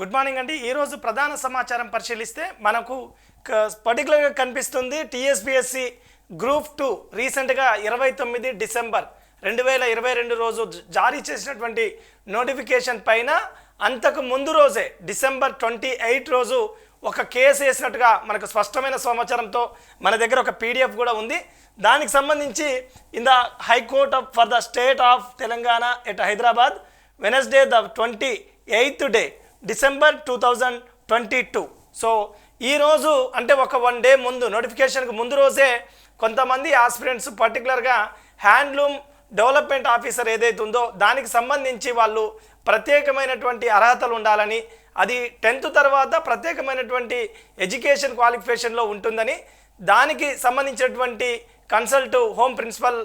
Good morning అండి. ఈరోజు ప్రధాన సమాచారం పరిశీలిస్తే మనకు పర్టికులర్గా కనిపిస్తుంది టీఎస్బిఎస్సి గ్రూప్ టూ. రీసెంట్గా ఇరవై తొమ్మిది డిసెంబర్ రెండు వేల ఇరవై రెండు రోజు జారీ చేసినటువంటి నోటిఫికేషన్ పైన అంతకు ముందు రోజే డిసెంబర్ ట్వంటీ ఎయిట్ రోజు ఒక కేసు వేసినట్టుగా మనకు స్పష్టమైన సమాచారంతో మన దగ్గర ఒక పీడిఎఫ్ కూడా ఉంది. దానికి సంబంధించి in the high court of for the state of Telangana at Hyderabad Wednesday the twenty eighth day December two thousand twenty two so ఈరోజు అంటే ఒక వన్ డే ముందు నోటిఫికేషన్కి ముందు రోజే కొంతమంది ఆస్పిరెంట్స్ పర్టికులర్గా హ్యాండ్లూమ్ డెవలప్మెంట్ ఆఫీసర్ ఏదైతే ఉందో దానికి సంబంధించి వాళ్ళు ప్రత్యేకమైనటువంటి అర్హతలు ఉండాలని అది టెన్త్ తర్వాత ప్రత్యేకమైనటువంటి ఎడ్యుకేషన్ క్వాలిఫికేషన్లో ఉంటుందని దానికి సంబంధించినటువంటి కన్సల్ట్ హోమ్ ప్రిన్సిపల్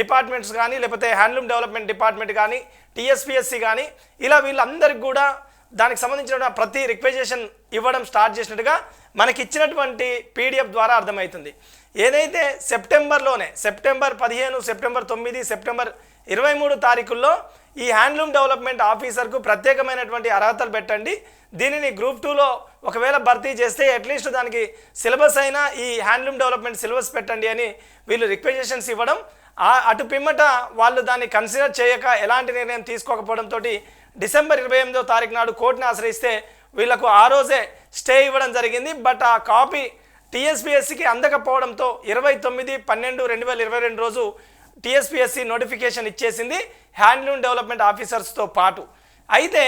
డిపార్ట్మెంట్స్ కానీ లేకపోతే హ్యాండ్లూమ్ డెవలప్మెంట్ డిపార్ట్మెంట్ కానీ టీఎస్పిఎస్సి కానీ ఇలా వీళ్ళందరికీ కూడా దానికి సంబంధించిన ప్రతి రిక్వెజేషన్ ఇవ్వడం స్టార్ట్ చేసినట్టుగా మనకి ఇచ్చినటువంటి పీడిఎఫ్ ద్వారా అర్థమవుతుంది. ఏదైతే సెప్టెంబర్లోనే సెప్టెంబర్ పదిహేను సెప్టెంబర్ తొమ్మిది సెప్టెంబర్ ఇరవై మూడు తారీఖుల్లో ఈ హ్యాండ్లూమ్ డెవలప్మెంట్ ఆఫీసర్కు ప్రత్యేకమైనటువంటి అర్హతలు పెట్టండి. దీనిని గ్రూప్ టూలో ఒకవేళ భర్తీ చేస్తే అట్లీస్ట్ దానికి సిలబస్ అయినా ఈ హ్యాండ్లూమ్ డెవలప్మెంట్ సిలబస్ పెట్టండి అని వీళ్ళు రిక్వెజేషన్స్ ఇవ్వడం అటు పిమ్మట వాళ్ళు దాన్ని కన్సిడర్ చేయక ఎలాంటి నిర్ణయం తీసుకోకపోవడంతో డిసెంబర్ ఇరవై ఎనిమిదో తారీఖు నాడు కోర్టుని ఆశ్రయిస్తే వీళ్ళకు ఆ రోజే స్టే ఇవ్వడం జరిగింది. బట్ ఆ కాపీ టీఎస్పీఎస్సికి అందకపోవడంతో ఇరవై తొమ్మిది పన్నెండు రెండు వేల ఇరవై రెండు రోజు టీఎస్పీఎస్సి నోటిఫికేషన్ ఇచ్చేసింది హ్యాండ్లూమ్ డెవలప్మెంట్ ఆఫీసర్స్తో పాటు. అయితే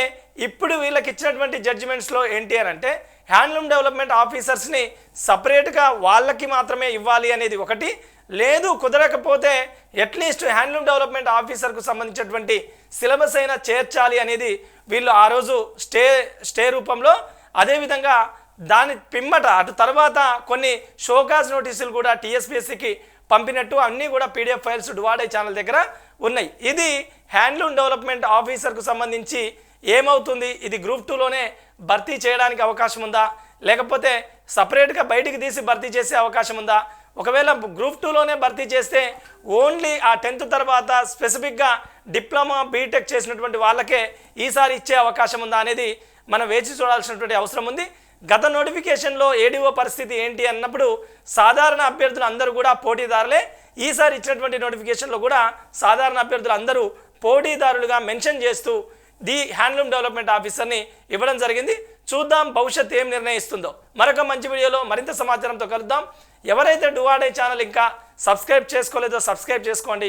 ఇప్పుడు వీళ్ళకి ఇచ్చినటువంటి జడ్జిమెంట్స్లో ఏంటి అని అంటే హ్యాండ్లూమ్ డెవలప్మెంట్ ఆఫీసర్స్ని సపరేట్గా వాళ్ళకి మాత్రమే ఇవ్వాలి అనేది ఒకటి. లేదు కుదరకపోతే అట్లీస్ట్ హ్యాండ్లూమ్ డెవలప్మెంట్ ఆఫీసర్కు సంబంధించినటువంటి సిలబస్ అయినా చేర్చాలి అనేది వీళ్ళు ఆ రోజు స్టే స్టే రూపంలో అదేవిధంగా దాని పిమ్మట అటు తర్వాత కొన్ని షోకాజ్ నోటీసులు కూడా టీఎస్పీఎస్సికి పంపినట్టు అన్నీ కూడా పీడిఎఫ్ ఫైల్స్ డువాడే ఛానల్ దగ్గర ఉన్నాయి. ఇది హ్యాండ్లూమ్ డెవలప్మెంట్ ఆఫీసర్కు సంబంధించి ఏమవుతుంది? ఇది గ్రూప్ టూలోనే భర్తీ చేయడానికి అవకాశం ఉందా? లేకపోతే సపరేట్గా బయటికి తీసి భర్తీ చేసే అవకాశం ఉందా? ఒకవేళ గ్రూప్ టూలోనే భర్తీ చేస్తే ఓన్లీ ఆ టెన్త్ తర్వాత స్పెసిఫిక్గా డిప్లొమా బీటెక్ చేసినటువంటి వాళ్ళకే ఈసారి ఇచ్చే అవకాశం ఉందా అనేది మనం వేచి చూడాల్సినటువంటి అవసరం ఉంది. గత నోటిఫికేషన్లో ఏడీఓ పరిస్థితి ఏంటి అన్నప్పుడు సాధారణ అభ్యర్థులు అందరూ కూడా పోటీదారులే. ఈసారి ఇచ్చినటువంటి నోటిఫికేషన్లో కూడా సాధారణ అభ్యర్థులు అందరూ పోటీదారులుగా మెన్షన్ చేస్తూ ది హ్యాండ్లూమ్ డెవలప్మెంట్ ఆఫీసర్ని ఇవ్వడం జరిగింది. చూద్దాం భవిష్యత్ ఏం నిర్ణయిస్తుందో. మరొక మంచి వీడియోలో మరింత సమాచారంతో కలుద్దాం. ఎవరైతే డువాడే ఛానల్ ఇంకా సబ్స్క్రైబ్ చేసుకోలేదో సబ్స్క్రైబ్ చేసుకోండి.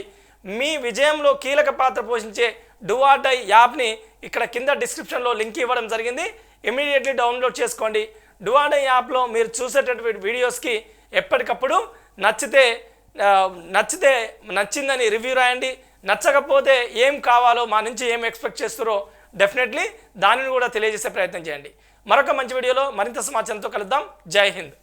మీ విజయంలో కీలక పాత్ర పోషించే డువాడై యాప్ని ఇక్కడ కింద డిస్క్రిప్షన్లో లింక్ ఇవ్వడం జరిగింది. ఇమీడియట్లీ డౌన్లోడ్ చేసుకోండి. డువాడై యాప్లో మీరు చూసేటటువంటి వీడియోస్కి ఎప్పటికప్పుడు నచ్చితే నచ్చితే నచ్చిందని రివ్యూ రాయండి. నచ్చకపోతే ఏం కావాలో మా నుంచి ఏం ఎక్స్పెక్ట్ చేస్తారో డెఫినెట్లీ దానిని కూడా తెలియజేసే ప్రయత్నం చేయండి. మరొక మంచి వీడియోలో మరింత సమాచారంతో కలుద్దాం. జై హింద్.